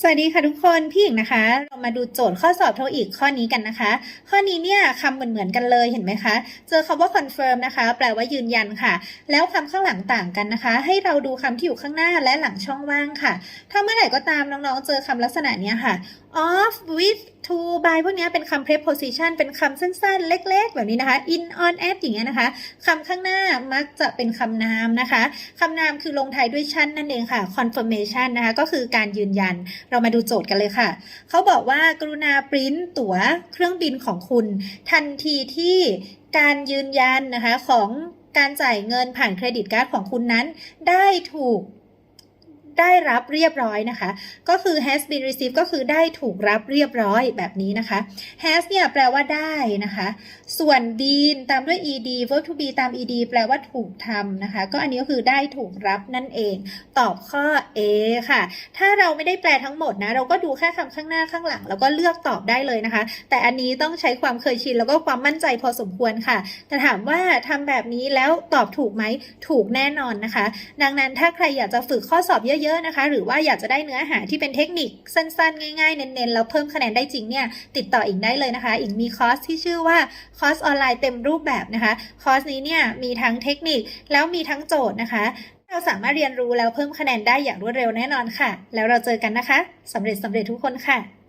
สวัสดีค่ะทุกคนพี่หญิงนะคะ เรามาดูโจทย์ข้อสอบโทอีกข้อนี้กันนะคะ ข้อนี้เนี่ยคำเหมือนๆกันเลยเห็นไหมคะ เจอคำว่า confirm นะคะ แปลว่ายืนยันค่ะ แล้วคำข้างหลังต่างกันนะคะ ให้เราดูคำที่อยู่ข้างหน้าและหลังช่องว่างค่ะ ถ้าเมื่อไหร่ก็ตามน้องๆ เจอคำลักษณะเนี้ยค่ะ off with to by พวกนี้เป็นคำ preposition เป็นคำสั้นๆ เล็ก ๆ แบบนี้นะคะ in on at อย่างเงี้ยนะคะคำข้างหน้ามักจะเป็นคำนามนะคะคำนามคือลงท้ายด้วยชั่นนั่นเองค่ะ confirmation นะคะก็คือการยืนยันเรามาดูโจทย์กันเลยค่ะ เขาบอกว่ากรุณาปริ้นตั๋วเครื่องบินของคุณ ทันทีที่การยืนยันนะคะของการจ่ายเงินผ่านเครดิตการ์ดของคุณนั้น ได้ถูก ได้รับเรียบร้อยนะคะ ก็คือ has been received ก็คือได้ถูกรับเรียบร้อยแบบนี้นะคะ has เนี่ยแปลว่าได้นะคะ ส่วน been ตามด้วย ed verb to be ตาม ed แปลว่าถูกทำนะคะ ก็อันนี้ก็คือได้ถูกรับนั่นเอง ตอบข้อ A ค่ะ ถ้าเราไม่ได้แปลทั้งหมดนะ เราก็ดูแค่คำข้างหน้าข้างหลัง แล้วก็เลือกตอบได้เลยนะคะ แต่อันนี้ต้องใช้ความเคยชินแล้วก็ความมั่นใจพอสมควรค่ะ แต่ถามว่าทำแบบนี้แล้วตอบถูกไหม ถูกแน่นอนนะคะ ดังนั้นถ้าใครอยากจะฝึกข้อสอบเยอะเยอะๆนะคะ หรือว่าอยากจะได้เนื้อหาที่เป็นเทคนิคสั้นๆ ง่ายๆ เน้นๆ แล้วเพิ่มคะแนนได้จริงเนี่ยติดต่ออิงได้เลยนะคะ อิงมีคอร์สที่ชื่อว่าคอร์สออนไลน์เต็มรูปแบบนะคะ คอร์สนี้เนี่ยมีทั้งเทคนิคแล้วมีทั้งโจทย์นะคะ เราสามารถเรียนรู้แล้วเพิ่มคะแนนได้อย่างรวดเร็วแน่นอนค่ะ แล้วเราเจอกันนะคะสำเร็จสำเร็จทุกคนค่ะ